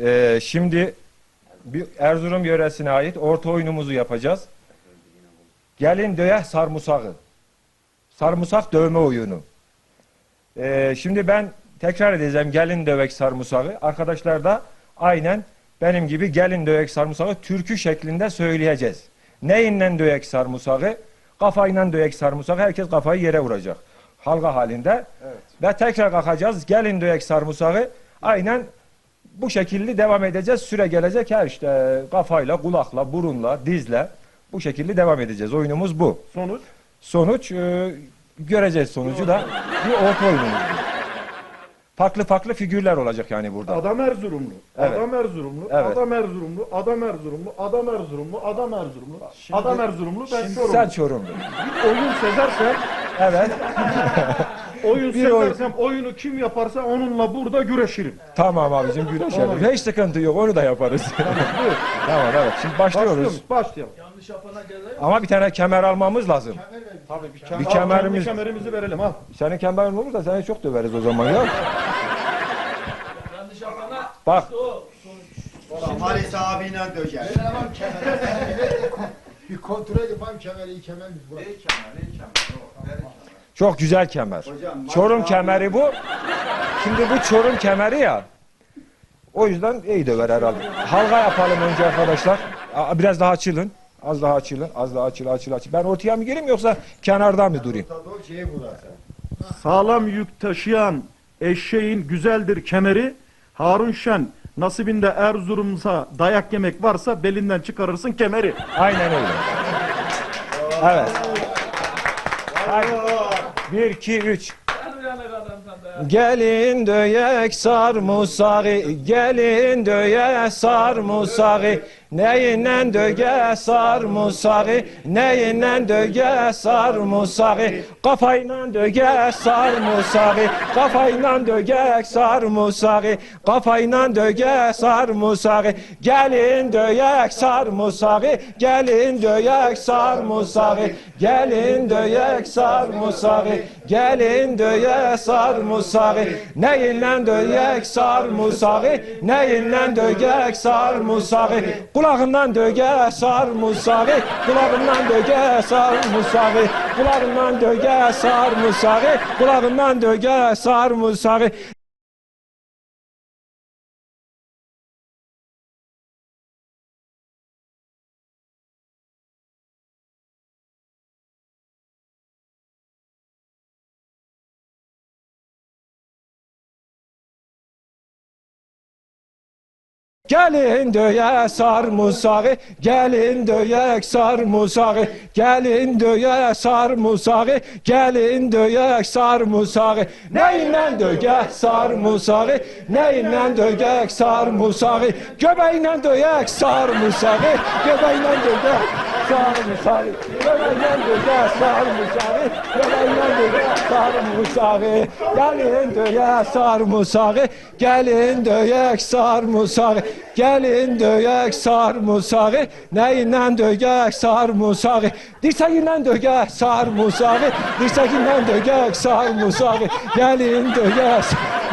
Evet, e, şimdi bir Erzurum yöresine ait orta oyunumuzu yapacağız. Gelin döye sarımsağı. Sarımsak dövme oyunu. E, şimdi ben tekrar edeceğim gelin dövek sarımsağı. Arkadaşlar da aynen benim gibi gelin dövek sarımsağı türkü şeklinde söyleyeceğiz. Neyinden dövek sarımsağı? Kafayla dövek sarımsağı. Herkes kafayı yere vuracak. Halka halinde. Ve tekrar kalkacağız. Gelin dövek sarımsağı. Aynen bu şekilde devam edeceğiz. Süre gelecek her işte kafayla, kulakla, burunla, dizle bu şekilde devam edeceğiz. Oyunumuz bu. Sonuç? Sonuç e, göreceğiz sonucu da bir orta oyunumuz. Farklı farklı figürler olacak yani burada. Adam Erzurumlu. Evet. Adam Erzurumlu. Evet. Adam Erzurumlu. Adam Erzurumlu. Adam Erzurumlu. Adam Erzurumlu. adam Erzurumlu. Ben Çorumlu. Sen Çorumlu. Bir oyun sezersem, Evet. oyun Bir oyun. oyunu kim yaparsa onunla burada güreşirim. tamam abicim güreşelim. Hiç sıkıntı yok onu da yaparız. Tamam evet şimdi başlıyoruz. Başlıyoruz. Başlayalım. Ama bir tane kemer almamız lazım. Tabii bir, Bir Al, kemerimiz- kendi kemerimizi verelim al. Senin kemerin olursa seni çok döveriz o zaman ya. Bak Halis abine döker. Bir kontrol yapalım kemeri, kemer mi bu? Çok güzel kemer. Hocam, Çorum kemeri bu. Şimdi bu Çorum kemeri ya. O yüzden iyi döver herhalde. Halka yapalım önce arkadaşlar. Aa, Biraz daha açılın. Az daha açılın. Az daha açıl, açıl, açıl. Ben ortaya mı gireyim yoksa kenarda mı durayım? Sağlam yük taşıyan eşeğin güzeldir kemeri. Harun Şen nasibinde Erzurum'sa dayak yemek varsa belinden çıkarırsın kemeri. Aynen öyle. Evet. Bir, iki, üç. Gelin döyek sarımsağı, gelin döye sarımsağı. Neyinden döge sarımsağı, neyinden döge sarımsağı. Kafayla döge sarımsağı, kafayla döge sarımsağı. Kafayla döge sarımsağı. Gelin döyek sarımsağı, gelin döyek sarımsağı. Gelin döyek sarımsağı, gelin döyek sarımsağı. Neyinden döyek sarımsağı, neyinden döyek sarımsağı. Kulağından döge sarımsağı, kulağından döge sarımsağı. Kulağından döge sarımsağı, kulağından döge sarımsağı. Gelin döye sarımsağı, gelin döye sarımsağı, gelin döye sarımsağı, gelin döye sarımsağı. Neyle döye sarımsağı, neyle döye sarımsağı, göbeğiyle döye sarımsağı, göbeğiyle döye sarımsağı, göbeğiyle döye sarımsağı, göbeğiyle döye sarımsağı. Gelin döye sarımsağı, gelin döye sarımsağı. Gelin döyek sarımsağı, neyinden döyek sarımsağı, dirseğinden döyek sarımsağı, dirseğinden döyek sarımsağı, gelin döyek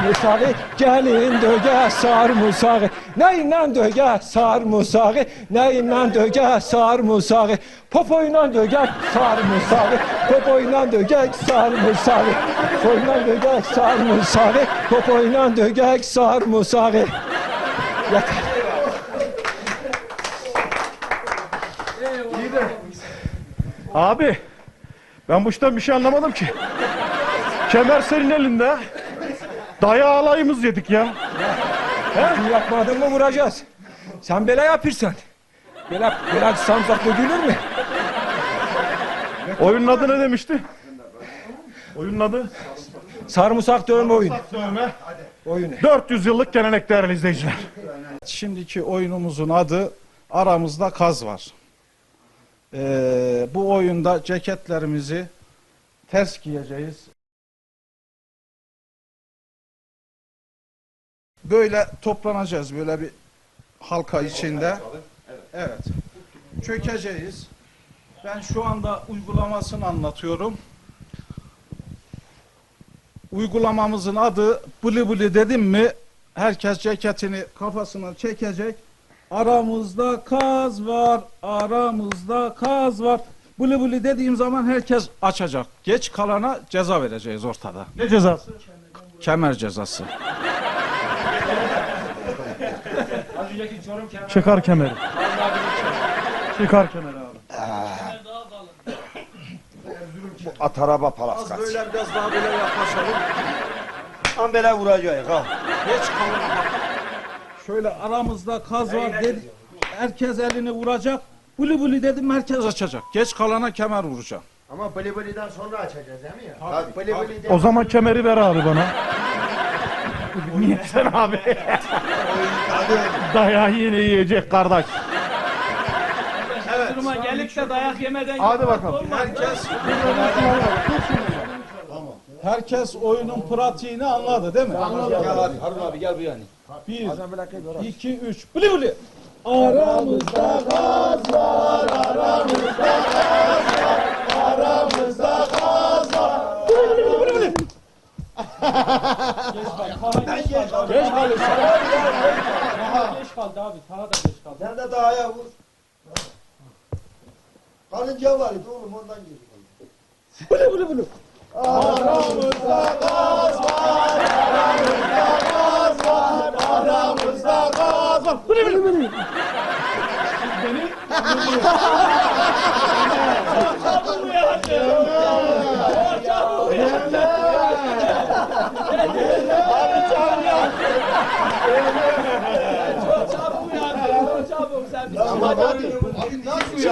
sarımsağı, gelin döyek sarımsağı, neyinden döyek sarımsağı, neyinden döyek sarımsağı, popoyla döyek sarımsağı, popoyla döyek sarımsağı, popoyla döyek sarımsağı, popoyla döyek sarımsağı. Yeter. Abi ben bu işten bir şey anlamadım ki. Kemer senin elinde. Dayağı alayımız yedik ya. He? Yapmadın mı vuracağız. Sen böyle yapırsan. Böyle, böyle samsak dökülür mü? Oyunun adı ne demişti? Oyunun adı? Sarımsak dövme oyunu. Dövme. Oyunu. 400 yıllık gelenek değerli izleyiciler. Şimdiki oyunumuzun adı Aramızda Kaz var. Ee, bu oyunda ceketlerimizi ters giyeceğiz. Böyle toplanacağız böyle bir halka içinde. Evet. Çökeceğiz. Ben şu anda uygulamasını anlatıyorum. Uygulamamızın adı Buli Buli dedim mi herkes ceketini kafasına çekecek. Aramızda kaz var, aramızda kaz var. Buli buli dediğim zaman herkes açacak. Geç kalana ceza vereceğiz ortada. Ne cezası? Kemer cezası. Az önceki Çorum kemer. Çıkar kemeri. Çıkar kemeri abi. At araba Az palas böyle biraz daha böyle yaklaşalım. An böyle vuracak ha. Geç kalana bak. Şöyle aramızda kaz var dedi. Herkes elini vuracak. Buli buli dedim herkes açacak. Geç kalana kemer vuracağım. Ama bili biliden sonra açacağız değil mi ya? Tabii, tabii. bili O zaman kemeri ver abi bana. Niye sen abi? Dayağı yine yiyecek kardeş. Duruma gelip de dayak yemeden Hadi bakalım. Herkes Herkes oyunun pratiğini anladı değil mi? Anladı. Harun abi gel bu yani. Bir, iki, üç. Bili bili. Aramızda gaz var, aramızda gaz var, aramızda gaz Geç kaldı. Geç kaldı. Geç kaldı abi. Taha da geç kaldı. Sen de dağa vur. Karınca var idi oğlum ondan girdi. Bili bili bili. Aramızda gaz var, aramızda gaz var, aramızda gaz var. Bili bili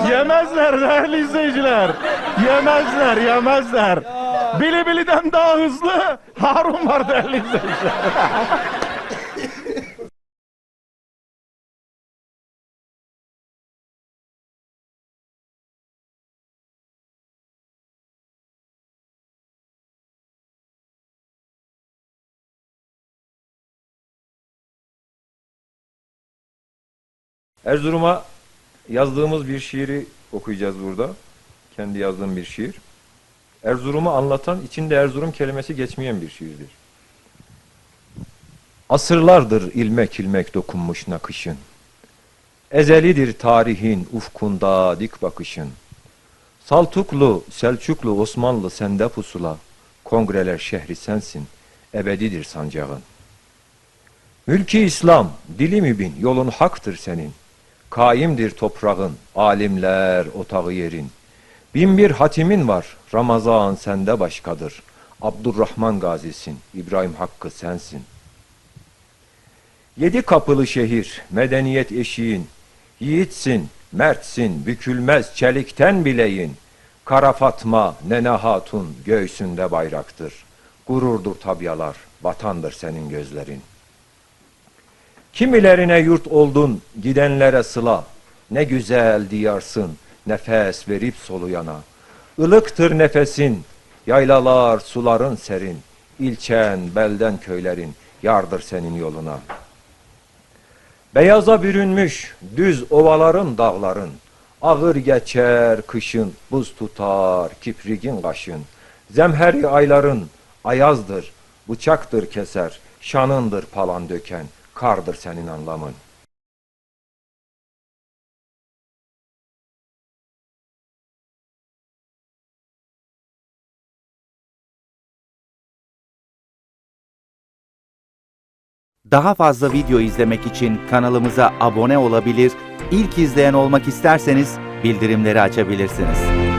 Yemezler değerli izleyiciler. Yemezler, yemezler. Bili biliden daha hızlı Harun var değerli izleyiciler. Erzurum'a yazdığımız bir şiiri okuyacağız burada. Kendi yazdığım bir şiir. Erzurum'u anlatan, içinde Erzurum kelimesi geçmeyen bir şiirdir. Asırlardır ilmek ilmek dokunmuş nakışın. Ezelidir tarihin ufkunda dik bakışın. Saltuklu, Selçuklu, Osmanlı sende pusula. Kongreler şehri sensin, ebedidir sancağın. Mülki İslam, dili mübin, yolun haktır senin. Kaimdir toprağın, alimler otağı yerin. Bin bir hatimin var, Ramazan sende başkadır. Abdurrahman gazisin, İbrahim Hakkı sensin. Yedi kapılı şehir, medeniyet eşiğin. Yiğitsin, mertsin, bükülmez çelikten bileyin. Kara Fatma, Nene Hatun göğsünde bayraktır. Gururdur tabyalar, vatandır senin gözlerin. Kimilerine yurt oldun, gidenlere sıla. Ne güzel diyarsın, nefes verip soluyana. Ilıktır nefesin, yaylalar, suların serin. İlçen, belden köylerin, yardır senin yoluna. Beyaza bürünmüş, düz ovaların, dağların. Ağır geçer kışın, buz tutar kiprigin kaşın. Zemheri ayların, ayazdır, bıçaktır keser, şanındır palan döken, kardır senin anlamın. Daha fazla video izlemek için kanalımıza abone olabilir, ilk izleyen olmak isterseniz bildirimleri açabilirsiniz.